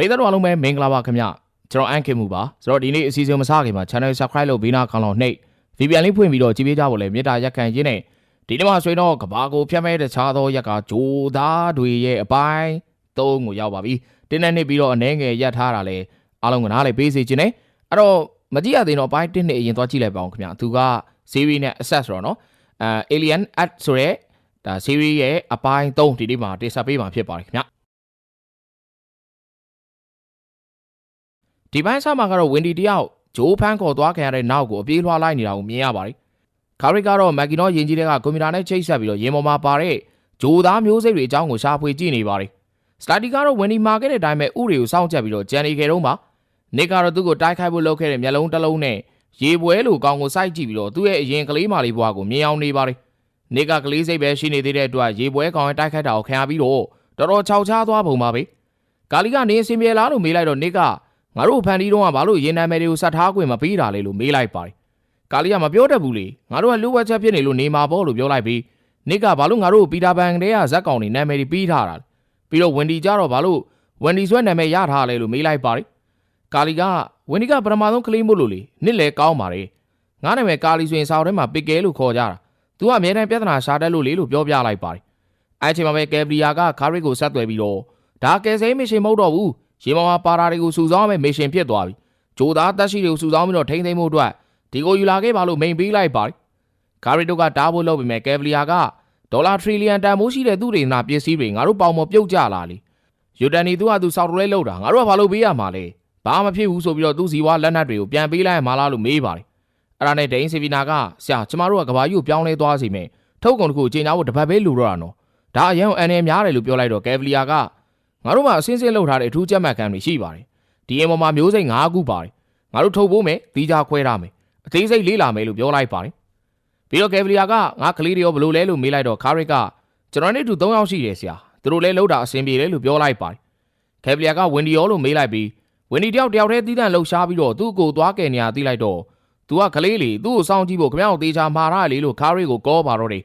ရိသတ်တို့အားလုံးပဲမင်္ဂလာပါခင်ဗျကျွန်တော်အန်ခင်မှုပါဆိုတော့ဒီနေ့အစီအစဉ်မစခင်မှာ channel subscribe လုပ်ဘေးနားခေါင်းလောင်နှိပ် VPN လေးဖွင့်ပြီးတော့ကြည့်ပေးကြဖို့လည်းမေတ္တာရက်ခံရင်းနဲ့ဒီနေ့မှာဆိုရင်တော့ကဘာကိုဖျက်မဲ့တခြားသောရက်ကဂျိုသားတွေရဲ့အပိုင်း၃ကိုရောက်ပါပြီတင်းနဲ့နှစ်ပြီးတော့အနေငယ်ရက်ထားတာလဲအားလုံးကနားလေပေးစီခြင်းနဲ့အဲ့တော့မကြည့်ရသေးတော့အပိုင်း၁နဲ့အရင်သွားကြည့်လိုက်ပါအောင်ခင်ဗျသူက series နဲ့ access ဆိုတော့နော်အဲ alien at ဆိုရဲဒါ series ရဲ့အပိုင်း၃ဒီနေ့မှာတင်ဆက်ပေးမှာဖြစ်ပါတယ်ခင်ဗျ ဒီပိုင်းဆက်မှာကတော့ဝင်ဒီတယောက်ဂျိုးဖန်းခေါ်သွားခံရတဲ့နောက်ကိုအပြေးလွှားလိုက်နေတာကိုမြင်ရပါတယ်ခါရစ်ကတော့မက်ကီနောယင်ကြီးတဲ့ကကွန်ပျူတာနဲ့ချိတ်ဆက်ပြီးတော့ရင်ပေါ်မှာပါတဲ့ဂျိုးသားမျိုးစိတ်တွေအကြောင်းကိုရှာဖွေကြည့်နေပါတယ်စတာတီကတော့ဝင်ဒီမာခဲ့တဲ့အတိုင်းပဲဥတွေကိုစောင့်ကြပ်ပြီးတော့ဂျန်နီခေတုံးပါနေကတော့သူ့ကိုတိုက်ခိုက်ဖို့လုပ်ခဲ့တဲ့မျက်လုံးတစ်လုံးနဲ့ရေပွဲလိုကောင်းကိုစိုက်ကြည့်ပြီးတော့သူ့ရဲ့အရင်ကလေးမလေးဘွားကိုမြင်အောင်နေပါတယ်နေကကလေးစိတ်ပဲရှိနေသေးတဲ့အတွက်ရေပွဲကောင်ရဲ့တိုက်ခိုက်တာကိုခံရပြီးတော့တော်တော်ခြောက်ခြားသွားပုံပါပဲကာလီကနေအစင်ပြေလားလို့မေးလိုက်တော့နေက ငါတို့ဖန်တီးတော့ကဘာလို့ရင်နာမည်တွေကိုစတ်ထားခွင့်မပေးတာလဲလို့မေးလိုက်ပါတယ်ကာလီကမပြောတတ်ဘူးလေငါတို့ကလူဝက်ချက်ဖြစ်နေလို့နေမှာပေါ့လို့ပြောလိုက်ပြီးနေကဘာလို့ငါတို့ပီတာပန်ကလေးကဇက်ကောင်နေနာမည်တွေပြီးထားတာလဲပြီးတော့ဝင်ဒီကြတော့ဘာလို့ဝင်ဒီဆွဲနာမည်ရထားလဲလို့မေးလိုက်ပါတယ်ကာလီကဝင်ဒီကပထမဆုံးကလေးမို့လို့လေနစ်လဲကောင်းပါတယ်ငါနာမည်ကာလီဆိုရင်စာအုပ်ထဲမှာပစ်ကဲလို့ခေါ်ကြတာသူကအမြဲတမ်းပြဿနာရှာတတ်လို့လေလို့ပြောပြလိုက်ပါတယ်အဲ့ချိန်မှာပဲကယ်ပလီယာကခါရစ်ကိုဆက်သွယ်ပြီးတော့ဒါကယ်ဆယ်မရှင်မဟုတ်တော့ဘူး ရေမောင်မှာပါတာတွေကိုစုဆောင်းမဲ့မရှင်ဖြစ်သွားပြီဂျိုသားတက်ရှိတွေကိုစုဆောင်းပြီးတော့ထိမ့်သိမ်းမှုအတွက်ဒီကိုယူလာခဲ့ပါလို့မိန်ပေးလိုက်ပါတယ်ခါရစ်တို့ကတားဖို့လုပ်ပေမဲ့ကယ်ပလီယာကဒေါ်လာထရီလီယံတန်မိုးရှိတဲ့သူတွေနာပစ္စည်းတွေငါတို့ပေါင်မပြုတ်ကြလာလေယူတန်နီသူကသူစောက်တလဲလောက်တာငါတို့ကဘာလို့ပေးရမှာလဲဘာမှမဖြစ်ဘူးဆိုပြီးတော့သူ့စီဝါလက်နက်တွေကိုပြန်ပေးလိုက်ရမှာလားလို့မေးပါတယ်အဲ့ဒါနဲ့ဒိန်းစီဗီနာကဆရာကျမတို့ကကဘာကြီးကိုပြောင်းလဲသွားစီမယ်ထုတ်ကုန်တစ်ခုချိန်ချဖို့တပတ်ပဲလူတော့တာနော်ဒါအရင်အန်နေများတယ်လို့ပြောလိုက်တော့ကယ်ဗလီယာက ငါတို့မှအစင်းစင်းလောက်ထားတဲ့အထူးကြက်မှတ်ခံတွေရှိပါတယ်ဒီအိမ်ပေါ်မှာမျိုးစိတ်၅ခုပါတယ်ငါတို့ထုတ်ဖို့မယ်ပြီးကြခွဲထားမယ်အသေးစိတ်လေးလာမယ်လို့ပြောလိုက်ပါတယ်ပြီးတော့ကယ်ဗလီယာကငါကလေးတွေရောဘလို့လဲလို့မေးလိုက်တော့ခါရစ်ကကျွန်တော်နဲ့တူ၃ယောက်ရှိတယ်ဆရာသူတို့လည်းလောက်တာအဆင်ပြေတယ်လို့ပြောလိုက်ပါတယ်ကယ်ဗလီယာကဝင်ဒီယောလို့မေးလိုက်ပြီးဝင်ဒီတယောက်တယောက်တည်းတီးတန့်လှုပ်ရှားပြီးတော့သူ့ကိုသွားကယ်နေရသိလိုက်တော့သူကကလေးလေသူ့ကိုစောင့်ကြည့်ဖို့ခမရောက်သေးချာမှာထားလေလို့ခါရစ်ကိုကောပါတော့တယ်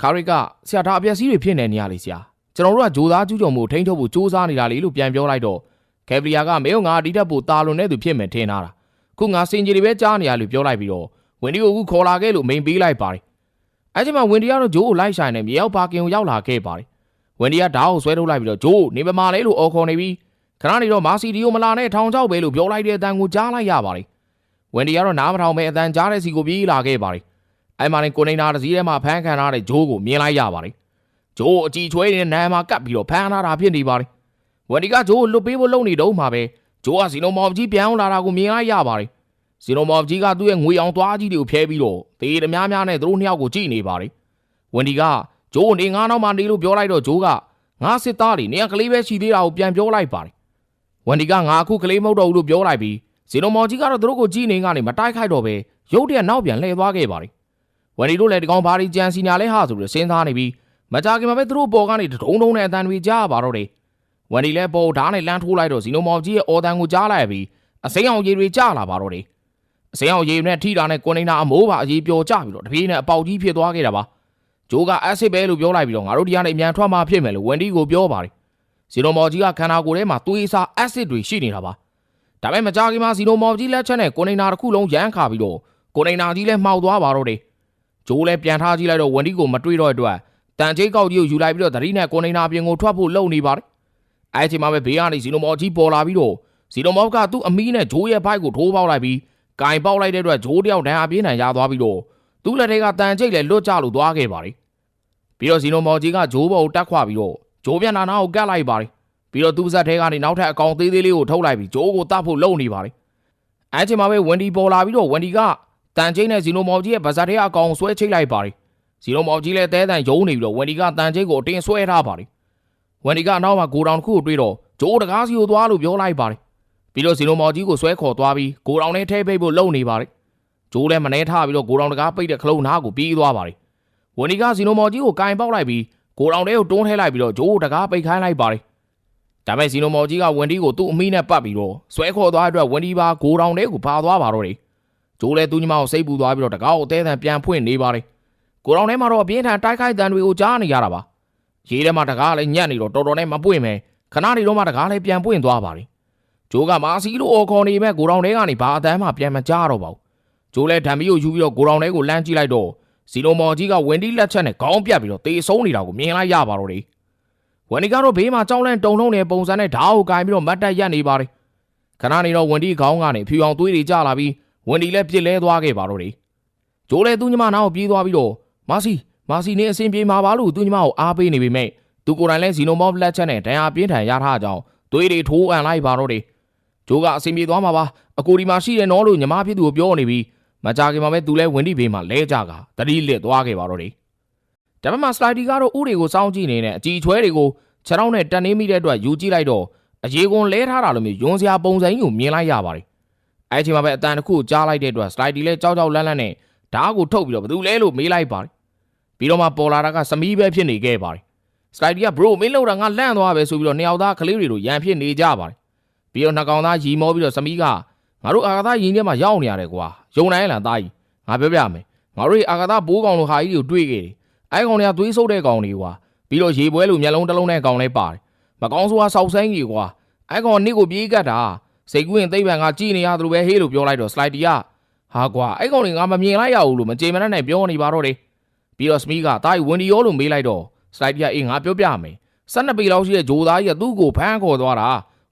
ခါရစ်ကဆရာဒါအပျက်စီးတွေဖြစ်နေနေရလေဆရာ ကျွန်တော်တို့ကဂျိုသားကျူးကျော်မှုထိန်းထုတ်ဖို့စူးစမ်းနေတာလေလို့ပြန်ပြောလိုက်တော့ကယ်ဗလီယာကမင်းတို့ငါဒီတက်ဖို့တာလွန်တဲ့သူဖြစ်မယ်ထင်တာခုငါစင်ကြီးတွေပဲကြားနေရလို့ပြောလိုက်ပြီးတော့ဝင်ဒီကိုအခုခေါ်လာခဲ့လို့မိန်ပေးလိုက်ပါတယ်အဲချိန်မှာဝင်ဒီကတော့ဂျိုးကိုလိုက်ဆိုင်နေမြေရောက်ပါကင်ကိုရောက်လာခဲ့ပါတယ်ဝင်ဒီကဓာတ်ကိုဆွဲထုတ်လိုက်ပြီးတော့ဂျိုးနေပမာလဲလို့အော်ခေါ်နေပြီးခဏနေတော့မာစီဒီကိုမလာနဲ့ထောင်ချောက်ပဲလို့ပြောလိုက်တဲ့အတန်ကိုကြားလိုက်ရပါတယ်ဝင်ဒီကတော့နားမထောင်ပဲအတန်ကြားတဲ့စီကိုပြေးလာခဲ့ပါတယ်အဲ့မှာနေကိုနေနာတစ်စီးထဲမှာဖမ်းခံထားတဲ့ဂျိုးကိုမြင်လိုက်ရပါတယ် ဂျိုးအကြည့်ချွဲနေတဲ့နာမှာကပ်ပြီးတော့ဖမ်းထားတာဖြစ်နေပါတယ်ဝင်ဒီကဂျိုးကိုလွတ်ပေးဖို့လုပ်နေတော့မှာပဲဂျိုးကစီနိုမော်ကြီးပြန်လာတာကိုမြင်လိုက်ရပါတယ်စီနိုမော်ကြီးကသူ့ရဲ့ငွေအောင်သွားကြီးတွေကိုဖျဲပြီးတော့တေးတများများနဲ့သူတို့နှစ်ယောက်ကိုကြည့်နေပါတယ်ဝင်ဒီကဂျိုးနေငါးနောက်မှနေလို့ပြောလိုက်တော့ဂျိုးကငါစစ်သားတွေနေကလေးပဲရှိသေးတာကိုပြန်ပြောလိုက်ပါတယ်ဝန်ဒီကငါအခုကလေးမဟုတ်တော့ဘူးလို့ပြောလိုက်ပြီးဇီနိုမော်ကြီးကတော့သူတို့ကိုကြည့်နေကနေမတိုက်ခိုက်တော့ပဲရုတ်တရက်နောက်ပြန်လှည့်သွားခဲ့ပါတယ်ဝန်ဒီတို့လည်းဒီကောင်ဘာဒီကြံစီညာလဲဟာဆိုပြီးစဉ်းစားနေပြီး မကြခင်မှာပဲသူတို့ပေါ်ကနေတုံးတုံးနဲ့အတန်တွေကြားပါတော့တယ်ဝန်ဒီလည်းပေါ်ဓာတ်နဲ့လမ်းထိုးလိုက်တော့ဇီနိုမော်ကြီးရဲ့အော်တန်ကိုကြားလိုက်ပြီးအစိမ်းအောင်ရေတွေကြားလာပါတော့တယ်အစိမ်းအောင်ရေနဲ့ထိတာနဲ့ကွန်တိန်နာအမိုးပါအကြီးပျော်ကျပြီးတော့တပြေးနဲ့အပေါက်ကြီးဖြစ်သွားခဲ့တာပါဂျိုးကအက်ဆစ်ပဲလို့ပြောလိုက်ပြီးတော့ငါတို့ဒီကနေအမြန်ထွက်မှဖြစ်မယ်လို့ဝန်ဒီကိုပြောပါတယ်ဇီနိုမော်ကြီးကခန္ဓာကိုယ်ထဲမှာသွေးစားအက်ဆစ်တွေရှိနေတာပါဒါပေမဲ့မကြခင်မှာဇီနိုမော်ကြီးလက်ချက်နဲ့ကွန်တိန်နာတစ်ခုလုံးရမ်းခါပြီးတော့ကွန်တိန်နာကြီးလည်းမှောက်သွားပါတော့တယ်ဂျိုးလည်းပြန်ထားကြည့်လိုက်တော့ဝန်ဒီကိုမတွေးတော့အတွက် တန်ချိတ်ကောက်ကြီးကိုယူလိုက်ပြီးတော့သတိနဲ့ကွန်တိန်နာပြင်ကိုထွက်ဖို့လုပ်နေပါတယ်အဲအချိန်မှာပဲဘေးကနေဇီနိုမော်ကြီးပေါ်လာပြီးတော့ဇီနိုမော်ကသူ့အမီးနဲ့ဂျိုးရဲ့ဘိုက်ကိုထိုးပေါက်လိုက်ပြီးကင်ပေါက်လိုက်တဲ့အတွက်ဂျိုးတယောက်ဒဏ်အပြင်းထန်ရသွားပြီးတော့သူ့လက်ထဲကတန်ချိတ်လည်းလွတ်ကျလို့သွားခဲ့ပါတယ်ပြီးတော့ဇီနိုမော်ကြီးကဂျိုးဘော်ကိုတက်ခွပြီးတော့ဂျိုးပြန်နာနာကိုကတ်လိုက်ပါတယ်ပြီးတော့သူ့ဇက်ထဲကနေနောက်ထပ်အကောင်သေးသေးလေးကိုထုတ်လိုက်ပြီးဂျိုးကိုတတ်ဖို့လုပ်နေပါတယ်အဲချိန်မှာပဲဝန်ဒီပေါ်လာပြီးတော့ဝန်ဒီကတန်ချိတ်နဲ့ဇီနိုမော်ကြီးရဲ့ဗဇက်ထဲအကောင်ဆွဲချိတ်လိုက်ပါတယ် ဇီနိုမော်ကြီးလည်းတဲတန်ယုံနေပြီးတော့ဝန်ဒီကတန်ချိတ်ကိုအတင်းဆွဲထားပါတယ်ဝန်ဒီကအနောက်မှာဂိုဒေါင်တစ်ခုကိုတွေ့တော့ဂျိုးတကားစီကိုသွားလို့ပြောလိုက်ပါတယ်ပြီးတော့ဇီနိုမော်ကြီးကိုဆွဲခေါ်သွားပြီးဂိုဒေါင်နဲ့ထဲပိတ်ဖို့လုပ်နေပါတယ်ဂျိုးလည်းမနှဲထားပြီးတော့ဂိုဒေါင်တကားပိတ်တဲ့ခလုံးနားကိုပြီးသွားပါတယ်ဝန်ဒီကဇီနိုမော်ကြီးကိုကင်ပေါက်လိုက်ပြီးဂိုဒေါင်ထဲကိုတွန်းထဲလိုက်ပြီးတော့ဂျိုးတကားပိတ်ခိုင်းလိုက်ပါတယ်ဒါပေမဲ့ဇီနိုမော်ကြီးကဝန်ဒီကိုသူ့အမိနဲ့ပတ်ပြီးတော့ဆွဲခေါ်သွားတဲ့အတွက်ဝန်ဒီပါဂိုဒေါင်ထဲကိုပါသွားပါတော့တယ်ဂျိုးလည်းသူ့ညီမကိုစိတ်ပူသွားပြီးတော့တကားကိုအသေးအံပြန်ဖွင့်နေပါတယ် ဂိုဒေါင်ထဲမှာတော့အပြင်းထန်တိုက်ခိုက်တံတွေကိုကြားနေရတာပါရေးထဲမှာတကားလည်းညက်နေတော့တော်တော်နဲ့မပွင့်ပဲခဏနေတော့မှတကားလည်းပြန်ပွင့်သွားပါတယ်ဂျိုးကမာစီလို့အော်ခေါ်နေမဲ့ကိုတောင်တဲကနေဘာအတန်းမှပြန်မကြတော့ပါဘူးဂျိုးလည်းဓာမီကိုယူပြီးတော့ကိုတောင်တဲကိုလမ်းကြည့်လိုက်တော့စီလိုမော်ကြီးကဝင်တီလက်ချက်နဲ့ခေါင်းပြတ်ပြီးတော့တေဆုံးနေတာကိုမြင်လိုက်ရပါတော့တယ်ဝန်ဒီကတော့ဘေးမှာကြောင်းလန့်တုံလုံးနေပုံစံနဲ့ဓာတ်ကိုကင်ပြီးတော့မတ်တက်ရက်နေပါတယ်ခဏနေတော့ဝန်တီခေါင်းကနေဖြူအောင်သွေးတွေကျလာပြီးဝန်တီလည်းပြစ်လဲသွားခဲ့ပါတော့တယ်ဂျိုးလည်းသူ့ညီမနာကိုပြေးသွားပြီးတော့ မာစီမာစီနေအဆင်ပြေမှာပါလို့သူ့ညီမကိုအားပေးနေပေမဲ့သူကိုယ်တိုင်လည်းဇီနိုမောလက်ချက်နဲ့ဒဏ်ရာပြင်းထန်ရထားကြောင်းသွေးတွေထိုးအံလိုက်ပါတော့တယ်ဂျိုးကအဆင်ပြေသွားမှာပါအကိုဒီမှာရှိတယ်နော်လို့ညီမဖြစ်သူကိုပြောနေပြီးမကြခင်မှာပဲသူလည်းဝင်တီဘေးမှာလဲကြကတတိလစ်သွားခဲ့ပါတော့တယ်ဒါပေမဲ့စလိုက်ဒီကတော့ဥတွေကိုစောင်းကြည့်နေတဲ့အကြည်ချွဲတွေကိုခြေထောက်နဲ့တက်နေမိတဲ့အတွက်ယူကြည့်လိုက်တော့အရေကွန်လဲထားတာလိုမျိုးယွန်းစရာပုံစံကြီးကိုမြင်လိုက်ရပါတယ်အဲအချိန်မှာပဲအတန်တစ်ခုကြားလိုက်တဲ့အတွက်စလိုက်ဒီလည်းကြောက်ကြောက်လန့်လန့်နဲ့ဓာတ်ကိုထုတ်ပြီးတော့ဘယ်သူလဲလို့မေးလိုက်ပါတယ် ပြီးတော့မှပေါ်လာတာကစမီးပဲဖြစ်နေခဲ့ပါတယ်စလိုက်ဒီက bro မင်းလောက်တာငါလန့်သွားပဲဆိုပြီးတော့နှစ်ယောက်သားကလေးတွေတို့ရန်ဖြစ်နေကြပါတယ်ပြီးတော့နှစ်ကောင်သားရီမောပြီးတော့စမီးကငါတို့အာကာသရင်ထဲမှာရောက်နေရတယ်ကွာယုံနိုင်လားသားကြီးငါပြောပြမယ်ငါတို့အာကာသဘိုးကောင်လိုဟာကြီးကိုတွေ့ခဲ့တယ်အဲကောင်တွေကသွေးဆုပ်တဲ့ကောင်တွေကွာပြီးတော့ရေပွဲလိုမျက်လုံးတစ်လုံးနဲ့ကောင်လဲပါတယ်မကောင်းဆိုးဟာဆောက်ဆိုင်ကြီးကွာအဲကောင်နစ်ကိုပြေးကတ်တာစိတ်ကူးရင်သိပ္ပံကကြည်နေရသလိုပဲဟေးလို့ပြောလိုက်တော့စလိုက်တီကဟာကွာအဲကောင်တွေငါမမြင်လိုက်ရဘူးလို့မကြေမနက်နဲ့ပြောနေပါတော့တယ် ပြီးတော့စမီးကတားကြီးဝင်ဒီရောလို့မေးလိုက်တော့စလိုက်တီကအေးငါပြောပြမယ်12ပေလောက်ရှိတဲ့ဂျိုသားကြီးကသူ့ကိုဖမ်းခေါ်သွားတာ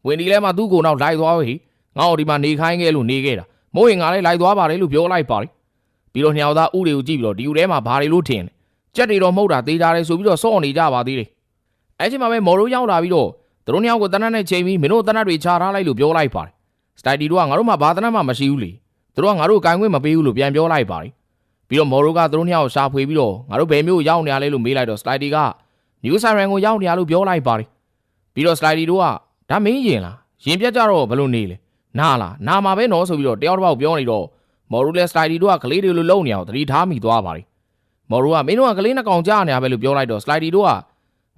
ဝင်ဒီလဲမှသူ့ကိုနောက်လိုက်သွားပြီငါ့ကိုဒီမှာနေခိုင်းခဲ့လို့နေခဲ့တာမို့ရင်ငါလည်းလိုက်သွားပါတယ်လို့ပြောလိုက်ပါတယ်ပြီးတော့ညောင်သားဥတွေကိုကြည့်ပြီးတော့ဒီဦးထဲမှာဘာတွေလို့ထင်လဲကြက်တွေတော့မဟုတ်တာသေးကြတယ်ဆိုပြီးတော့စော့နေကြပါသေးတယ်အဲ့ချိန်မှာပဲမော်ရိုးရောက်လာပြီးတော့သူတို့ညောင်ကိုတနတ်နဲ့ချိန်ပြီးမင်းတို့တနတ်တွေခြာထားလိုက်လို့ပြောလိုက်ပါတယ်စတိုင်တီတို့ကငါတို့မှဘာတနတ်မှမရှိဘူးလေသူတို့ကငါတို့ကိုင်ခွင့်မပေးဘူးလို့ပြန်ပြောလိုက်ပါတယ် ပြီးတော့မော်ရိုးကသူတို့ညောင်ကိုရှာဖွေပြီးတော့ငါတို့ဘယ်မျိုးရောက်နေရလဲလို့မေးလိုက်တော့စတိုင်တီကနျူးဆိုင်ရန်ကိုရောက်နေရလို့ပြောလိုက်ပါတယ်ပြီးတော့စတိုင်တီတို့ကဒါမင်းရင်လားရင်ပြတ်ကြတော့ဘယ်လိုနေလဲနားလားနာမှာပဲနော်ဆိုပြီးတော့တယောက်တစ်ပေါက်ပြောနေတော့မော်ရိုးလဲစတိုင်တီတို့ကကလေးတွေလိုလုံနေအောင်သတိထားမိသွားပါတယ်မော်ရိုးကမင်းတို့ကကလေးနှစ်ကောင်ကြားနေရပဲလို့ပြောလိုက်တော့စတိုင်တီတို့က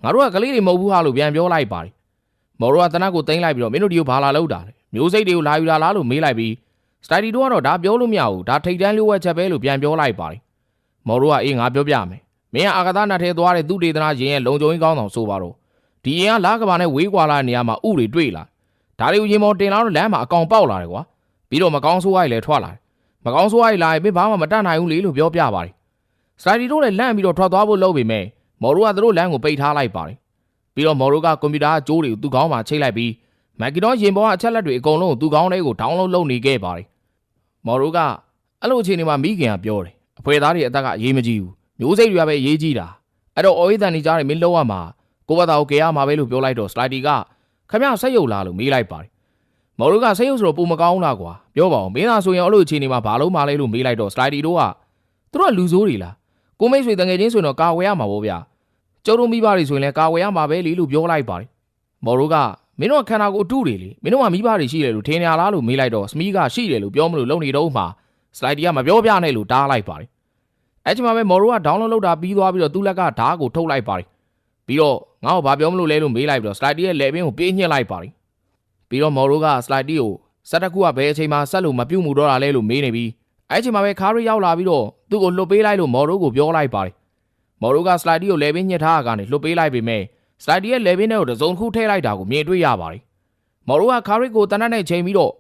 ငါတို့ကကလေးတွေမဟုတ်ဘူးဟာလို့ပြန်ပြောလိုက်ပါတယ်မော်ရိုးကတနတ်ကိုတင်လိုက်ပြီးတော့မင်းတို့ဒီကိုဘာလာလောက်တာလဲမျိုးစိတ်တွေကိုလာယူလာလားလို့မေးလိုက်ပြီး စတိုင်တီတို့ကတော့ဒါပြောလို့မရဘူးဒါထိတ်တန်းလျှို့ဝှက်ချက်ပဲလို့ပြန်ပြောလိုက်ပါတယ်မော်ရိုးကအေးငါပြောပြမယ်မင်းကအာဂသနတ်ထဲသွားတဲ့သူတေသနာရင်ရဲ့လုံခြုံရေးကောင်းဆောင်ဆိုပါတော့ဒီရင်ကလာကဘာနဲ့ဝေးကွာလာနေရမှာဥတွေတွေ့လာဒါတွေကိုရင်မော်တင်လာတော့လမ်းမှာအကောင်ပေါက်လာတယ်ကွာပြီးတော့မကောင်းဆိုးရိုက်လည်းထွက်လာတယ်မကောင်းဆိုးရိုက်လာရင်မင်းဘာမှမတတ်နိုင်ဘူးလေလို့ပြောပြပါတယ်စတိုင်တီတို့လည်းလန့်ပြီးတော့ထွက်သွားဖို့လုပ်ပေမဲ့မော်ရိုးကသူတို့လမ်းကိုပိတ်ထားလိုက်ပါတယ်ပြီးတော့မော်ရိုးကကွန်ပျူတာအကျိုးတွေကိုသူ့ကောင်းမှာချိတ်လိုက်ပြီး မက်ကီတော့ရင်ပေါ်ကအချက်လက်တွေအကုန်လုံးကိုသူ့ကောင်းထဲကိုဒေါင်းလော့လုပ်နေခဲ့ပါတယ်မော်ရိုးကအဲ့လိုအခြေအနေမှာမိခင်ကပြောတယ်အဖွဲသားတွေအသက်ကအရေးမကြီးဘူးမျိုးစိတ်တွေကပဲအရေးကြီးတာအဲ့တော့အော်အေးတန်နေကြတယ်မင်းလုံးဝမှာကိုဘသားကိုကြရမှာပဲလို့ပြောလိုက်တော့စလိုက်တီကခမရဆက်ရုပ်လားလို့မေးလိုက်ပါတယ်မော်ရိုးကဆက်ရုပ်ဆိုတော့ပုံမကောင်းလားကွာပြောပါဦးမင်းသာဆိုရင်အဲ့လိုအခြေအနေမှာဘာလို့မလဲလို့မေးလိုက်တော့စလိုက်တီတို့ကသူတို့ကလူဆိုးတွေလားကိုမိတ်ဆွေတငယ်ချင်းဆိုရင်တော့ကာဝယ်ရမှာပေါ့ဗျာကျုပ်တို့မိဘတွေဆိုရင်လည်းကာဝယ်ရမှာပဲလေလို့ပြောလိုက်ပါတယ်မော်ရိုးက မင်းတို့ကခန္ဓာကိုယ်အတုတွေလေမင်းတို့ကမိဘတွေရှိတယ်လို့ထင်ရလားလို့မေးလိုက်တော့စမီးကရှိတယ်လို့ပြောမလို့လုံနေတော့မှစလိုက်တီကမပြောပြနဲ့လို့တားလိုက်ပါတယ်အဲ့ချိန်မှာပဲမော်ရိုးကဒေါင်းလော့လုပ်တာပြီးသွားပြီးတော့သူ့လက်ကဓာတ်ကိုထုတ်လိုက်ပါတယ်ပြီးတော့ငါ့ကိုဘာပြောမလို့လဲလို့မေးလိုက်ပြီးတော့စလိုက်တီရဲ့လေပင်ကိုပေးညှစ်လိုက်ပါတယ်ပြီးတော့မော်ရိုးကစလိုက်တီကိုစက်တစ်ခုကဘယ်အချိန်မှဆက်လို့မပြုတ်မှုတော့တာလဲလို့မေးနေပြီးအဲ့ချိန်မှာပဲခါရီရောက်လာပြီးတော့သူ့ကိုလှုပ်ပေးလိုက်လို့မော်ရိုးကိုပြောလိုက်ပါတယ်မော်ရိုးကစလိုက်တီကိုလေပင်ညှစ်ထားတာကနေလှုပ်ပေးလိုက်ပေမဲ့ စလိုက်တီရဲ့လေပင်ထဲကိုတစ်စုံတစ်ခုထည့်လိုက်တာကိုမြင်တွေ့ရပါတယ်မော်ရိုးကခါရီကိုတနတ်နဲ့ချိန်ပြီးတော့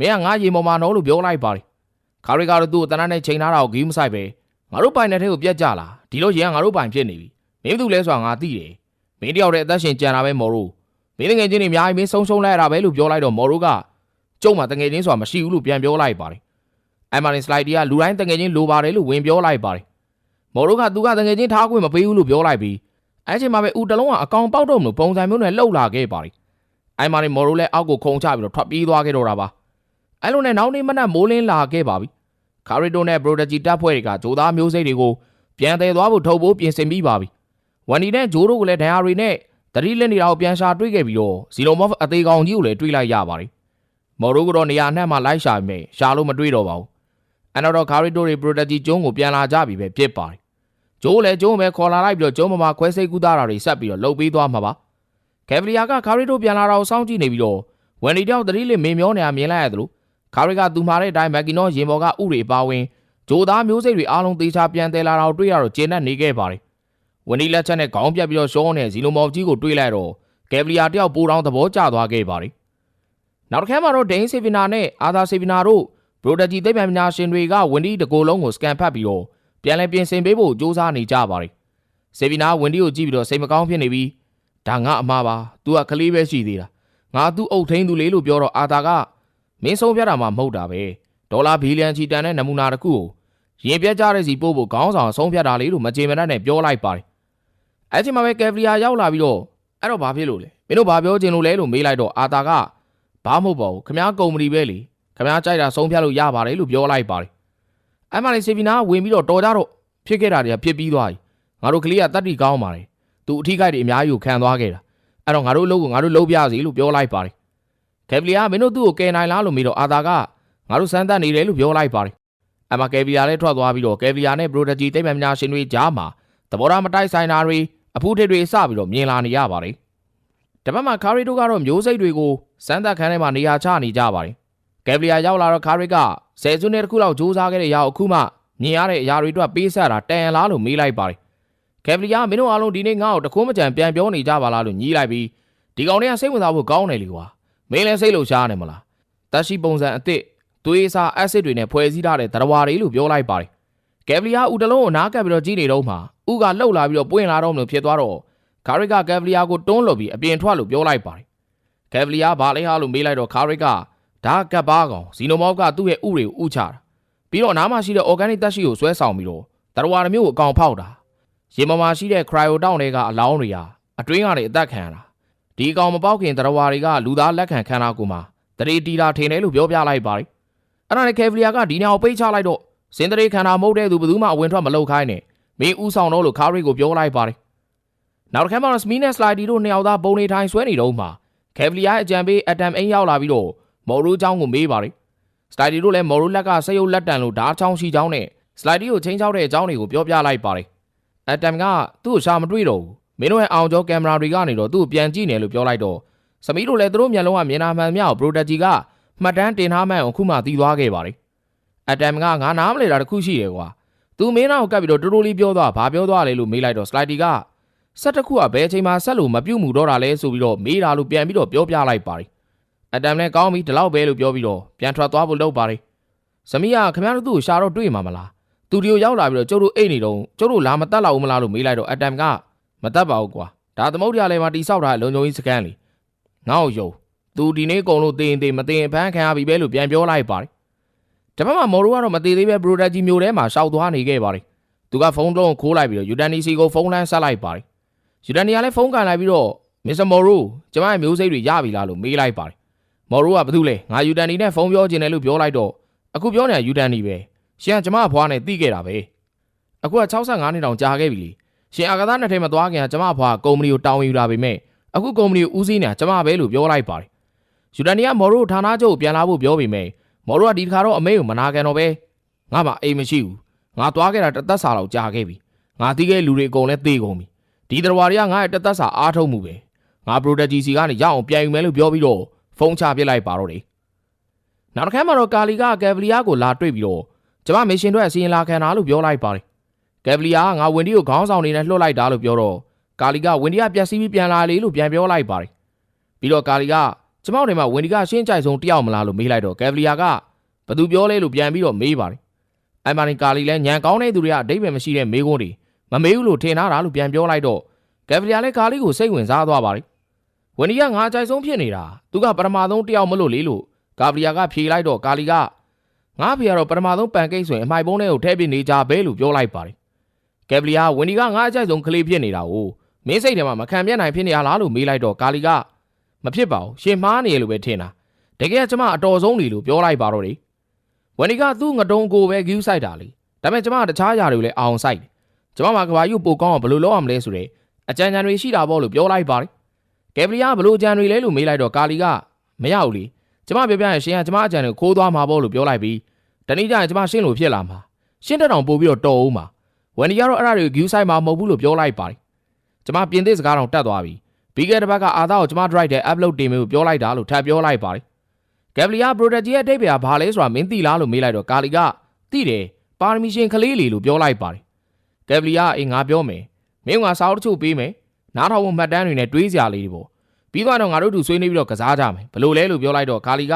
မင်းကငါရေပေါ်မှာနော်လို့ပြောလိုက်ပါတယ်ခါရီကတော့သူ့ကိုတနတ်နဲ့ချိန်ထားတာကိုဂီးမဆိုင်ပဲငါတို့ပိုင်တဲ့ထဲကိုပြက်ကြလာဒီလိုရင်ကငါတို့ပိုင်ဖြစ်နေပြီမင်းဘာလို့လဲဆိုတာငါသိတယ်မင်းတယောက်တည်းအသက်ရှင်ကြံတာပဲမော်ရိုမင်းတငယ်ချင်းတွေအများကြီးမင်းဆုံးရှုံးလိုက်ရတာပဲလို့ပြောလိုက်တော့မော်ရိုကကျုံမှာတငယ်ချင်းဆိုတာမရှိဘူးလို့ပြန်ပြောလိုက်ပါတယ်အမန်စလိုက်တီကလူတိုင်းတငယ်ချင်းလိုပါတယ်လို့ဝင်ပြောလိုက်ပါတယ်မော်ရိုကသူကတငယ်ချင်းထားခွင့်မပေးဘူးလို့ပြောလိုက်ပြီး အဲ့ချိန်မှာပဲဦးတလုံးကအကောင်ပေါက်တော့မလို့ပုံစံမျိုးနဲ့လှုပ်လာခဲ့ပါတယ်အိုင်မာနေမော်ရိုလည်းအောက်ကိုခုံချပြီးတော့ထွက်ပြေးသွားခဲ့တော့တာပါအဲ့လိုနဲ့နောက်နေ့မနက်မိုးလင်းလာခဲ့ပါပြီခါရီတိုနဲ့ဘရိုဒဂျီတပ်ဖွဲ့တွေကဂျိုသားမျိုးစိတ်တွေကိုပြန်တယ်သွားဖို့ထုတ်ဖို့ပြင်ဆင်ပြီးပါပြီ။ဝန်ဒီနဲ့ဂျိုးတို့ကလည်းဒဏ်ရာတွေနဲ့တတိလက်နေတာကိုပြန်ရှာတွေ့ခဲ့ပြီးတော့ဇီလိုမော့ဖ်အသေးကောင်ကြီးကိုလည်းတွေ့လိုက်ရပါတယ်။မော်ရိုကတော့နေရာနှံ့မှာလိုက်ရှာပေမဲ့ရှာလို့မတွေ့တော့ပါဘူး။အနောက်တော့ခါရီတိုတွေဘရိုဒဂျီကျုံးကိုပြန်လာကြပြီပဲဖြစ်ပါတယ်။ ဂျိုးလည်းကျုံးပဲခေါ်လာလိုက်ပြီးတော့ကျုံးပေါ်မှာခွဲစိတ်ကူးသားတာတွေဆက်ပြီးတော့လှုပ်ပေးသွားမှာပါ။ကယ်ဗလီယာကခါရီတိုပြန်လာတာကိုစောင့်ကြည့်နေပြီးတော့ဝန်ဒီတယောက်တတိလက်မင်းမျောနေတာမြင်လိုက်ရတယ်လို့ခါရီကသူမှာတဲ့အတိုင်းမက်ကီနောရင်ပေါ်ကဥတွေပါဝင်ဂျိုသားမျိုးစိတ်တွေအားလုံးသေချာပြန်တယ်လာတာကိုတွေ့ရတော့ကျင်းနဲ့နေခဲ့ပါတယ်။ဝန်ဒီလက်ချက်နဲ့ခေါင်းပြတ်ပြီးတော့ရှောင်းနေဇီလိုမော်ကြီးကိုတွေ့လိုက်တော့ကယ်ဗလီယာတယောက်ပိုးတောင်းသဘောကျသွားခဲ့ပါတယ်။နောက်တစ်ခါမှာတော့ဒိန်းစေဗီနာနဲ့အာသာစေဗီနာတို့ဘရိုဒဂျီသိပ္ပံပညာရှင်တွေကဝင်ဒီတကိုယ်လုံးကိုစကန်ဖတ်ပြီးတော့ ပြန်လည်ပြင်ဆင်ပေးဖို့စူးစမ်းနေကြပါတယ်စေဗီနာဝင်ဒီကိုကြည့်ပြီးတော့စိတ်မကောင်းဖြစ်နေပြီးဒါငါအမှားပါ तू ကကလေးပဲရှိသေးတာငါသူ့အုပ်ထိန်သူလေးလို့ပြောတော့အာသာကမင်းဆုံးပြတာမှမဟုတ်တာပဲဒေါ်လာဘီလီယံချီတန်တဲ့နမူနာတစ်ခုကိုရင်ပြတ်ကြတဲ့စီပို့ဖို့ခေါင်းဆောင်ဆုံးဖြတ်တာလေးလို့မကြေမနက်နဲ့ပြောလိုက်ပါတယ်အဲ့ချိန်မှာပဲကယ်ဗလီယာရောက်လာပြီးတော့အဲ့တော့ဘာဖြစ်လို့လဲမင်းတို့ဘာပြောချင်လို့လဲလို့မေးလိုက်တော့အာသာကဘာမဟုတ်ပါဘူးခမားကုမ္ပဏီပဲလေခမားကြိုက်တာဆုံးဖြတ်လို့ရပါတယ်လို့ပြောလိုက်ပါတယ် အဲ့မှာလေစေဗီနာကဝင်ပြီးတော့တော်ကြတော့ဖြစ်ခဲ့တာတွေကဖြစ်ပြီးသွားပြီငါတို့ကလေးကတတ်တိကောင်းပါတယ်သူအထီးကိုက်တွေအများကြီးကိုခံသွားခဲ့တာအဲ့တော့ငါတို့အလုပ်ကိုငါတို့လုပ်ပြစီလို့ပြောလိုက်ပါတယ်ကယ်ဗလီယာမင်းတို့သူ့ကိုကယ်နိုင်လားလို့မေးတော့အာသာကငါတို့စမ်းသပ်နေတယ်လို့ပြောလိုက်ပါတယ်အမကယ်ဗီယာလည်းထွက်သွားပြီးတော့ကယ်ဗီယာနဲ့ဘရိုဒဂျီတိတ်မှန်များရှင်တွေကြားမှာသဘောထားမတိုက်ဆိုင်တာတွေအဖူးထစ်တွေစပြီးတော့မြင်လာနေရပါတယ်တပတ်မှာခါရီတို့ကတော့မျိုးစိတ်တွေကိုစမ်းသပ်ခန်းထဲမှာနေရာချနေကြပါတယ် ကယ်ဗလီယာရောက်လာတော့ခါရစ်ကဆယ်စုနှစ်တစ်ခုလောက်စူးစမ်းခဲ့တဲ့အရာကိုအခုမှမြင်ရတဲ့အရာတွေအတွက်ပေးဆက်တာတန်ရလားလို့မေးလိုက်ပါတယ်ကယ်ဗလီယာမင်းတို့အားလုံးဒီနေ့ငါ့ကိုတခုမကြံပြန်ပြောနေကြပါလားလို့ညီးလိုက်ပြီးဒီကောင်တွေကစိတ်ဝင်စားဖို့ကောင်းတယ်လေကွာမင်းလည်းစိတ်လှုပ်ရှားနေမလားတက်ရှိပုံစံအစ်စ်သွေးစားအက်ဆစ်တွေနဲ့ဖွဲ့စည်းထားတဲ့သတ္တဝါတွေလို့ပြောလိုက်ပါတယ်ကယ်ဗလီယာဦးတလုံးကိုနားကပ်ပြီးတော့ကြီးနေတော့မှဦးကလှုပ်လာပြီးတော့ပွင့်လာတော့မလို့ဖြစ်သွားတော့ခါရစ်ကကယ်ဗလီယာကိုတွန်းလို့ပြီးအပြင်ထွက်လို့ပြောလိုက်ပါတယ်ကယ်ဗလီယာဘာလဲဟာလို့မေးလိုက်တော့ခါရစ်က ဒါကပ်ပါကောင်ဇီနိုမောက်ကသူ့ရဲ့ဥတွေကိုဥချတာပြီးတော့နားမှာရှိတဲ့ organic တက်ရှိကိုဆွဲဆောင်ပြီးတော့တရဝါတစ်မျိုးကိုအကောင်ဖောက်တာရေမမာရှိတဲ့ cryo တောင်းတွေကအလောင်းတွေဟာအတွင်းကနေအသက်ခံရတာဒီအကောင်မပေါက်ခင်တရဝါတွေကလူသားလက်ခံခံတာကိုမှတရေတီတာထင်တယ်လို့ပြောပြလိုက်ပါတယ်အဲ့ဒါနဲ့ကယ်ဗလီယာကဒီညောင်ပိတ်ချလိုက်တော့စင်တရေခန္ဓာမဟုတ်တဲ့သူဘယ်သူမှအဝင်ထွက်မလုပ်ခိုင်းနဲ့မင်းဥဆောင်တော့လို့ခါရစ်ကိုပြောလိုက်ပါတယ်နောက်တစ်ခါမှတော့စမီနဲ့စလိုက်ဒီတို့နှစ်ယောက်သားပုံနေထိုင်ဆွဲနေတော့မှကယ်ဗလီယာအကြံပေးအတမ်အိမ်ရောက်လာပြီးတော့ မော်ရိုးချောင်းကိုမေးပါတယ်စလိုက်ဒီတို့လည်းမော်ရိုးလက်ကဆက်ရုပ်လက်တန်လို့ဓာတ်ချောင်းရှိချောင်းနဲ့စလိုက်ဒီကိုချင်းချောက်တဲ့အကြောင်းတွေကိုပြောပြလိုက်ပါတယ်အတမ်ကသူ့ကိုရှာမတွေ့တော့ဘူးမင်းတို့ရဲ့အောင်ကျော်ကင်မရာတွေကနေတော့သူ့ကိုပြန်ကြည့်နေလို့ပြောလိုက်တော့စမီတို့လည်းသူတို့မျက်လုံးကမြင်နာမှန်မြောက်ပရိုတက်ဂျီကမှတ်တမ်းတင်ထားမှန်အောင်ခုမှသိသွားခဲ့ပါတယ်အတမ်ကငါနားမလဲတာတခုရှိတယ်ကွာသူမင်းနောက်ကိုကပ်ပြီးတော့တိုးတိုးလေးပြောသွားဘာပြောသွားလဲလို့မေးလိုက်တော့စလိုက်ဒီကဆက်တစ်ခုကဘယ်အချိန်မှဆက်လို့မပြုတ်မှုတော့တာလဲဆိုပြီးတော့မေးတာလို့ပြန်ပြီးတော့ပြောပြလိုက်ပါတယ် အတမ်လည်းကောင်းပြီဒီလောက်ပဲလို့ပြောပြီးတော့ပြန်ထွက်သွားဖို့လုပ်ပါတယ်စမီကခင်ဗျားတို့သူ့ကိုရှာတော့တွေ့မှာမလားသူဒီကိုရောက်လာပြီးတော့ကျုပ်တို့အိတ်နေတော့ကျုပ်တို့လာမတက်လောက်ဘူးမလားလို့မေးလိုက်တော့အတမ်ကမတက်ပါဘူးကွာဒါသမုတ်တရားလည်းမတိဆောက်ထားတဲ့လုံခြုံရေးစကန်လीငါ့ကိုယုံသူဒီနေ့ကုံလို့တင်တင်မတင်ဖမ်းခံရပြီပဲလို့ပြန်ပြောလိုက်ပါတယ်တပတ်မှာမော်ရိုကတော့မသေးသေးပဲဘရိုဒက်ဂျီမျိုးထဲမှာရှောက်သွားနေခဲ့ပါတယ်သူကဖုန်းလုံးကိုခိုးလိုက်ပြီးတော့ယူဒန်နီစီကိုဖုန်းလမ်းဆက်လိုက်ပါတယ်ယူဒန်နီကလည်းဖုန်းကန်လိုက်ပြီးတော့မစ္စတာမော်ရိုကျမရဲ့မျိုးစိတ်တွေရပြီလားလို့မေးလိုက်ပါတယ် မော်ရိုကဘာလို့လဲငါယူဒန်နီနဲ့ဖုန်းပြောချင်တယ်လို့ပြောလိုက်တော့အခုပြောနေတာယူဒန်နီပဲရှင်ကကျမအဖွားနဲ့တိခဲ့တာပဲအခုက65နှစ်တောင်ကြာခဲ့ပြီလေရှင်အာကသားနှစ်ထဲမှာသွားခင်ကကျမအဖွားကုမ္ပဏီကိုတောင်းယူလာပေမဲ့အခုကုမ္ပဏီကိုဦးစီးနေတာကျမပဲလို့ပြောလိုက်ပါတယ်ယူဒန်နီကမော်ရိုဌာနချုပ်ကိုပြန်လာဖို့ပြောပေမဲ့မော်ရိုကဒီတစ်ခါတော့အမေကိုမနာခံတော့ပဲငါမှအိမ်မရှိဘူးငါသွားခဲ့တာတသက်စာလောက်ကြာခဲ့ပြီငါတီးခဲ့လူတွေအကုန်လဲသေကုန်ပြီဒီတော်ဝါတွေကငါ့ရဲ့တသက်စာအားထုတ်မှုပဲငါပရိုတက်ဂျီစီကနေရအောင်ပြန်ယူမယ်လို့ပြောပြီးတော့ ဖုန်းချပစ်လိုက်ပါတော့တယ်နောက်တစ်ခါမှတော့ကာလီကကယ်ဗလီယာကိုလာတွေ့ပြီးတော့ကျမမစ်ရှင်တို့အစီရင်လာခံတာလို့ပြောလိုက်ပါတယ်ကယ်ဗလီယာကငါဝင်ဒီကိုခေါင်းဆောင်နေနဲ့လွှတ်လိုက်တာလို့ပြောတော့ကာလီကဝင်ဒီကပြက်စီးပြီးပြန်လာလေလို့ပြန်ပြောလိုက်ပါတယ်ပြီးတော့ကာလီကကျမောက်တွေမှာဝင်ဒီကရှင်းကြိုက်ဆုံးတယောက်မလားလို့မေးလိုက်တော့ကယ်ဗလီယာကဘသူပြောလဲလို့ပြန်ပြီးတော့မေးပါတယ်အိုင်မာနီကာလီလည်းညံကောင်းတဲ့သူတွေကအဓိပ္ပာယ်မရှိတဲ့မေးခွန်းတွေမမေးဘူးလို့ထင်ထားတာလို့ပြန်ပြောလိုက်တော့ကယ်ဗလီယာလည်းကာလီကိုစိတ်ဝင်စားသွားပါတယ် ဝင်ဒီကငါကြိုက်ဆုံးဖြစ်နေတာသူကပထမဆုံးတယောက်မလို့လေလို့ကာဗလီယာကဖြေလိုက်တော့ကာလီကငါဖေကတော့ပထမဆုံးပန်ကိတ်ဆိုရင်အမိုက်ပုံးထဲကိုထည့်ပြနေကြပဲလို့ပြောလိုက်ပါတယ်ကယ်ဗလီယာဝင်ဒီကငါအကြိုက်ဆုံးကလေးဖြစ်နေတာကိုမင်းစိတ်ထဲမှာမခံပြတ်နိုင်ဖြစ်နေရလားလို့မေးလိုက်တော့ကာလီကမဖြစ်ပါဘူးရှင်မားနေရလို့ပဲထင်တာတကယ်ကျမအတော်ဆုံးလေလို့ပြောလိုက်ပါတော့တယ်ဝန်ဒီကသူ့ငတုံကိုပဲဂယူးဆိုင်တာလေဒါပေမဲ့ကျမကတခြားຢာတွေကိုလည်းအောင်ဆိုင်တယ်ကျမမှာကဘာယူပိုကောင်းအောင်ဘယ်လိုလုပ်အောင်မလဲဆိုတဲ့အကြံဉာဏ်တွေရှိတာပေါ့လို့ပြောလိုက်ပါတယ် ကယ်ဗလီယာဘယ်လိုအကြံတွေလဲလို့မေးလိုက်တော့ကာလီကမရဘူးလေကျမပြောပြရင်ရှင်ကကျမအကြံတွေကိုခိုးသွားမှာပေါ့လို့ပြောလိုက်ပြီးတနေ့ကျရင်ကျမရှင်းလို့ဖြစ်လာမှာရှင်းတဲ့တောင်ပို့ပြီးတော့တော်အောင်မှာဝန်ဒီကတော့အဲ့ဒါတွေကိုဂယူးဆိုင်မှာမဟုတ်ဘူးလို့ပြောလိုက်ပါတယ်ကျမပြင်သစ်စကားတောင်တက်သွားပြီပြီးခဲ့တဲ့ဘက်ကအာသားကိုကျမ drive တဲ့ upload တင်မျိုးပြောလိုက်တာလို့ထပ်ပြောလိုက်ပါတယ်ဂက်ဗလီယာပရိုတက်ဂျီရဲ့အတိတ်ပဲဘာလဲဆိုတာမင်းသိလားလို့မေးလိုက်တော့ကာလီကသိတယ်ပါရမီရှင်ကလေးလေလို့ပြောလိုက်ပါတယ်ဂက်ဗလီယာအေးငါပြောမယ်မင်းကစာအုပ်တချို့ပေးမယ် နားထောင်ဖို့မှတ်တမ်းတွေနဲ့တွေးစရာလေးတွေပေါ့ဘပြီးသွားတော့ငါတို့တို့ဆွေးနွေးပြီးတော့ကစားကြမယ်ဘလို့လဲလို့ပြောလိုက်တော့ကာလီက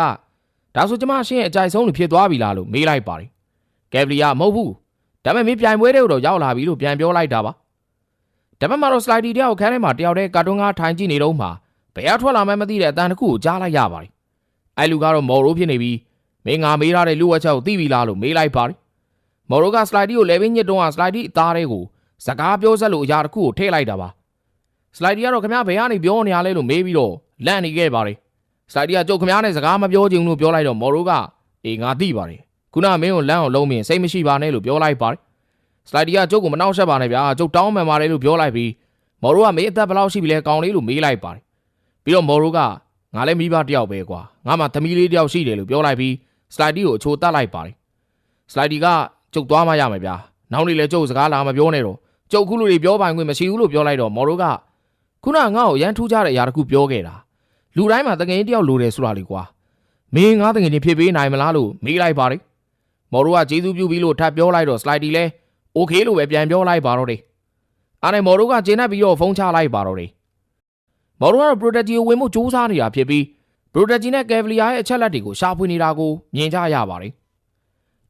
ဒါဆိုကျမရှင်းအကြိုက်ဆုံးလို့ဖြစ်သွားပြီလားလို့မေးလိုက်ပါတယ်ကယ်ဗလီကမဟုတ်ဘူးဒါပေမဲ့မင်းပြိုင်ပွဲတွေကိုတော့ရောက်လာပြီလို့ပြန်ပြောလိုက်တာပါဒါပေမဲ့တော့စလိုက်ဒီတယောက်ခန်းထဲမှာတယောက်တည်းကာတွန်းကားထိုင်ကြည့်နေတော့မှဘယ်အထွက်လာမှမသိတဲ့အတန်တစ်ခုကိုကြားလိုက်ရပါတယ်အဲလူကတော့မော်ရိုးဖြစ်နေပြီးမင်းငါမေးထားတဲ့လူဝက်ချက်ကိုသိပြီလားလို့မေးလိုက်ပါတယ်မော်ရိုးကစလိုက်ဒီကိုလေဘင်းညစ်တုံးကစလိုက်ဒီအသားတွေကိုစကားပြောဆက်လို့အရာတစ်ခုကိုထည့်လိုက်တာပါ စလိုက်ဒီကတော့ခင်ဗျားဘယ်ကနေပြောနေရလဲလို့မေးပြီးတော့လန့်နေခဲ့ပါတယ်စလိုက်ဒီကကြုတ်ခင်ဗျားနဲ့စကားမပြောချင်ဘူးလို့ပြောလိုက်တော့မော်ရိုးကအေးငါသိပါတယ်ခုနမင်းကိုလန့်အောင်လုံးမင်းစိတ်မရှိပါနဲ့လို့ပြောလိုက်ပါတယ်စလိုက်ဒီကကြုတ်ကိုမနှောက်ရှက်ပါနဲ့ဗျာကြုတ်တောင်းမှန်ပါတယ်လို့ပြောလိုက်ပြီးမော်ရိုးကမင်းအသက်ဘယ်လောက်ရှိပြီလဲကောင်းလေးလို့မေးလိုက်ပါတယ်ပြီးတော့မော်ရိုးကငါလည်းမိဘတစ်ယောက်ပဲကွာငါမှသမီးလေးတစ်ယောက်ရှိတယ်လို့ပြောလိုက်ပြီးစလိုက်ဒီကိုအချိုတတ်လိုက်ပါတယ်စလိုက်ဒီကကြုတ်သွားမှရမယ်ဗျာနောက်နေ့လဲကြုတ်စကားလာမပြောနဲ့တော့ကြုတ်ခုလူတွေပြောပိုင်ခွင့်မရှိဘူးလို့ပြောလိုက်တော့မော်ရိုးက ခုနငါ့ကိုရန်ထူးကြတဲ့အရာတခုပြောခဲ့တာလူတိုင်းမှာတငယ်တယောက်လိုတယ်ဆိုတာလေကွာမင်းငါတငယ်ချင်းဖြစ်ပေးနိုင်မလားလို့မေးလိုက်ပါလေမော်ရိုကကျေးဇူးပြုပြီးလို့ထပ်ပြောလိုက်တော့ slide လဲ okay လို့ပဲပြန်ပြောလိုက်ပါတော့တယ်အားနဲ့မော်ရိုကကျေနပ်ပြီးတော့ဖုန်းချလိုက်ပါတော့တယ်မော်ရိုကတော့ protective ဝင်မှုစူးစမ်းနေတာဖြစ်ပြီး protective နဲ့ cavalier ရဲ့အချက်လက်တွေကိုရှာဖွေနေတာကိုမြင်ကြရပါတယ်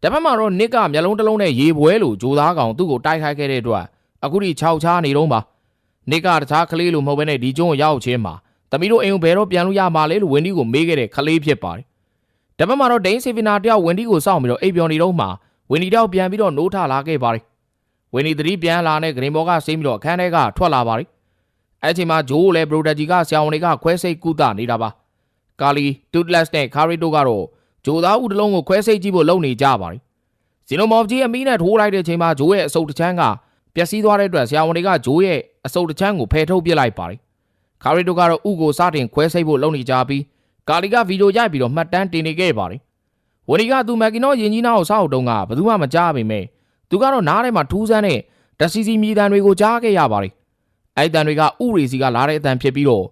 တပတ်မှာတော့ Nick ကမျက်လုံးတစ်လုံးနဲ့ရေပွဲလို့ဂျိုသားကောင်သူ့ကိုတိုက်ခိုက်ခဲ့တဲ့အတွက်အခုထိခြောက်ချားနေတော့ပါ nick ကတခြားကလေးလိုမဟုတ်ဘဲနဲ့ဒီကျုံးကိုရောက်ချင်းမှာတမီတို့အိမ်ကိုဘယ်တော့ပြန်လို့ရမှာလဲလို့ဝင်ဒီကိုမေးခဲ့တဲ့ကလေးဖြစ်ပါတယ်တစ်ဖက်မှာတော့ဒိန်းစီဗီနာတယောက်ဝင်ဒီကိုစောင့်ပြီးတော့အိပ်ပျော်နေတော့မှဝင်ဒီတယောက်ပြန်ပြီးတော့နိုးထလာခဲ့ပါတယ်ဝင်ဒီသတိပြန်လာတဲ့ဂရင်ဘောကဆင်းပြီးတော့အခန်းထဲကထွက်လာပါတယ်အဲ့ချိန်မှာဂျိုးကိုလည်းဘရိုဒဂျီကဆရာဝန်တွေကခွဲစိတ်ကုသနေတာပါကာလီတူတလက်စ်နဲ့ခါရီတိုကတော့ဂျိုသားဦးတလုံးကိုခွဲစိတ်ကြည့်ဖို့လုပ်နေကြပါတယ်ဇီနိုမော်ဖ်ကြီးအမီးနဲ့ထိုးလိုက်တဲ့ချိန်မှာဂျိုးရဲ့အဆုတ်တစ်ချမ်းက ပျက်စီးသွားတဲ့အတွက်ဆရာဝန်တွေကဂျိုးရဲ့အဆုတ်တစ်ချမ်းကိုဖယ်ထုတ်ပစ်လိုက်ပါတယ်ခါရီတိုကတော့ဥကိုစတင်ခွဲစိတ်ဖို့လုပ်နေကြပြီးကာလီကဗီဒီယိုရိုက်ပြီးတော့မှတ်တမ်းတင်နေခဲ့ပါတယ်ဝန်ဒီကသူမက်ကင်နောယင်ကြီးနာကိုစောက်တုံးကဘယ်သူမှမကြားပေမဲ့သူကတော့နားထဲမှာထူးဆန်းတဲ့တစီစီမြည်တံတွေကိုကြားခဲ့ရပါတယ်အဲ့တန်တွေကဥရေစီကလာတဲ့အတန်ဖြစ်ပြီးတော့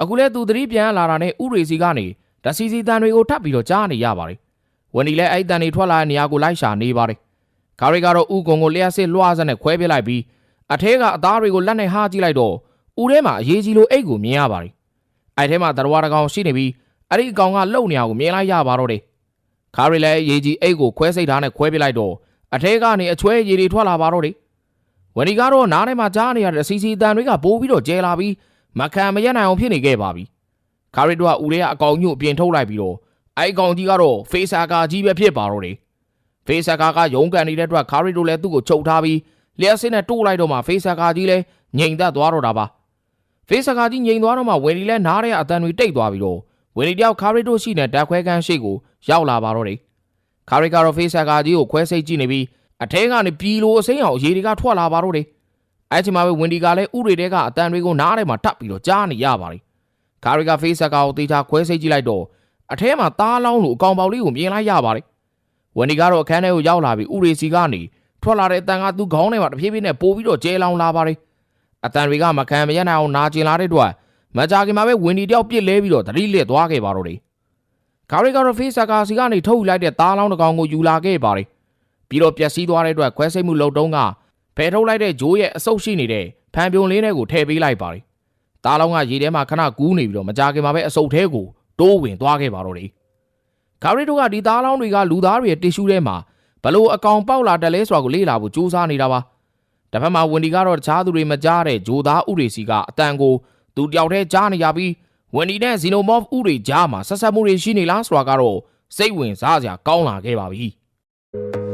အခုလဲသူသတိပြန်လာတာနဲ့ဥရေစီကနေတစီစီတန်တွေကိုထပ်ပြီးတော့ကြားနေရပါတယ်ဝန်ဒီလည်းအဲ့တန်တွေထွက်လာတဲ့နေရာကိုလိုက်ရှာနေပါတယ် ခါရီကတော့ဥကုံကိုလျှက်စစ်လွှားစနဲ့ခွဲပြလိုက်ပြီးအထဲကအသားတွေကိုလက်နဲ့ဟားကြည့်လိုက်တော့ဥထဲမှာအရေးကြီးလို့အိတ်ကိုမြင်ရပါတယ်အဲ့ထဲမှာတရဝါတကောင်ရှိနေပြီးအဲ့ဒီအကောင်ကလှုပ်နေအောင်ကိုမြင်လိုက်ရပါတော့တယ်ခါရီလည်းအရေးကြီးအိတ်ကိုခွဲစိတ်ထားနဲ့ခွဲပြလိုက်တော့အထဲကနေအချွဲရည်တွေထွက်လာပါတော့တယ်ဝန်ဒီကတော့နားထဲမှာကြားနေရတဲ့စီစီတန်တွေကပိုးပြီးတော့ကျဲလာပြီးမခံမရနိုင်အောင်ဖြစ်နေခဲ့ပါပြီခါရီတို့ကဦးလေးကအကောင်ညို့ပြင်ထုတ်လိုက်ပြီးတော့အဲ့အကောင်ကြီးကတော့ဖေးဆာကာကြီးပဲဖြစ်ပါတော့တယ် ဖေးဆာကာကရုံးကန်နေတဲ့အတွက်ခါရီတို့လည်းသူ့ကိုချုပ်ထားပြီးလျှက်စစ်နဲ့တိုးလိုက်တော့မှဖေးဆာကာကြီးလည်းငြိမ်သက်သွားတော့တာပါဖေးဆာကာကြီးငြိမ်သွားတော့မှဝန်ဒီလည်းနားထဲကအတန်တွေတိတ်သွားပြီးတော့ဝန်ဒီတယောက်ခါရီတို့ရှိတဲ့ဓာတ်ခွဲကန်းရှိကိုရောက်လာပါတော့တယ်ခါရီကတော့ဖေးဆာကာကြီးကိုခွဲစိတ်ကြည့်နေပြီးအထဲကနေပြည်လိုအစိမ်းအောင်ရေတွေကထွက်လာပါတော့တယ်အဲ့ချိန်မှာပဲဝင်ဒီကလည်းဥတွေတဲကအတန်တွေကိုနားထဲမှာထပ်ပြီးတော့ကြားနေရပါတယ်ခါရီကဖေးဆက်ကကိုတေချာခွဲစိတ်ကြည့်လိုက်တော့အထဲမှာသားလောင်းလိုအကောင်ပေါက်လေးကိုမြင်လိုက်ရပါတယ် ဝင်ဒီကတော့အခန်းထဲကိုရောက်လာပြီးဥရေစီကနေထွက်လာတဲ့အတန်ကသူ့ခေါင်းထဲမှာတဖြည်းဖြည်းနဲ့ပိုးပြီးတော့ကျဲလောင်လာပါတယ်အတန်တွေကမခံမရနိုင်အောင်နာကျင်လာတဲ့အတွက်မကြခင်မှာပဲဝင်ဒီတယောက်ပြစ်လဲပြီးတော့သတိလစ်သွားခဲ့ပါတော့တယ်ခါရီကတော့ဖေးဆက်ကစီကနေထုတ်ယူလိုက်တဲ့သားလောင်းတစ်ကောင်ကိုယူလာခဲ့ပါတယ်ပြီးတော့ပျက်စီးသွားတဲ့အတွက်ခွဲစိတ်မှုလုပ်တုံးကဖယ်ထုတ်လိုက်တဲ့ဂျိုးရဲ့အဆုတ်ရှိနေတဲ့ဖန်ပြုံလေးတွေကိုထည့်ပေးလိုက်ပါတယ်။သားလောင်းကရေထဲမှာခဏကူးနေပြီးတော့မကြခင်မှာပဲအဆုတ်ထဲကိုတိုးဝင်သွားခဲ့ပါတော့တယ်။ ဂါရီတို့ကဒီသားလောင်းတွေကလူသားတွေရဲ့တစ်ရှူးထဲမှာဘလို့အကောင်ပေါက်လာတယ်လဲဆိုတာကိုလေ့လာဖို့စူးစမ်းနေတာပါ။တစ်ဖက်မှာဝင်ဒီကတော့တခြားသူတွေမကြားတဲ့ဂျိုသားဥတွေစီကအတန်ကိုသူတယောက်တည်းကြားနေရပြီးဝင်ဒီနဲ့ဇီနိုမော့ဖ်ဥတွေကြားမှာဆက်ဆက်မှုတွေရှိနေလားဆိုတာကတော့စိတ်ဝင်စားစရာကောင်းလာခဲ့ပါပြီ။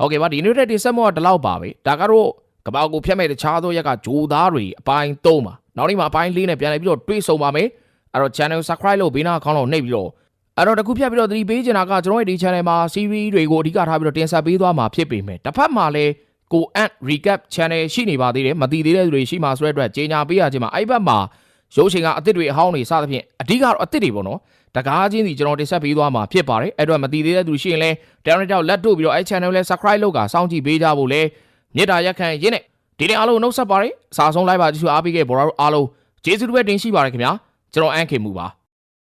ဟုတ်ကဲ့ပါဒီနေ့တဲ့ဒီဆက်မောကဒီလောက်ပါပဲဒါကတော့ကပောက်ကိုဖြတ်မဲ့တခြားသောရက်ကဂျိုသားတွေအပိုင်း၃ပါနောက်နေ့မှာအပိုင်း၄နဲ့ပြန်လည်ပြီးတော့တွေးဆုံပါမယ်အဲ့တော့ channel subscribe လုပ်ဘေးနားအကောင့်လောက်နှိပ်ပြီးတော့အဲ့တော့တခုဖြတ်ပြီးတော့သတိပေးချင်တာကကျွန်တော်ရဲ့ဒီ channel မှာ series တွေကိုအဓိကထားပြီးတော့တင်ဆက်ပေးသွားမှာဖြစ်ပေမဲ့တစ်ဖက်မှာလည်းကို ant recap channel ရှိနေပါသေးတယ်မတည်သေးတဲ့သူတွေရှိမှဆိုတဲ့အတွက်ကြေညာပေးရခြင်းမှာအဲ့ဘက်မှာရုပ်ရှင်ကအစ်စ်တွေအဟောင်းတွေစသဖြင့်အဓိကတော့အစ်စ်တွေပေါ့နော် တကားချင်းစီကျွန်တော်တင်ဆက်ပေးသွားမှာဖြစ်ပါတယ်အဲ့တော့မတည်သေးတဲ့သူရှိရင်လည်း download တော့လက်တို့ပြီးတော့အဲ့ channel လဲ subscribe လုပ်ကစောင့်ကြည့်ပေးကြဖို့လဲမြေတားရက်ခံရင်းနဲ့ဒီနေ့အားလုံးနှုတ်ဆက်ပါတယ်အစားဆုံးလိုက်ပါကြည့်ရှုအားပေးခဲ့ဘော်ရာတို့အားလုံးကျေးဇူးတစ်ပဲတင်ရှိပါတယ်ခင်ဗျာကျွန်တော်အန်ခေမှုပါ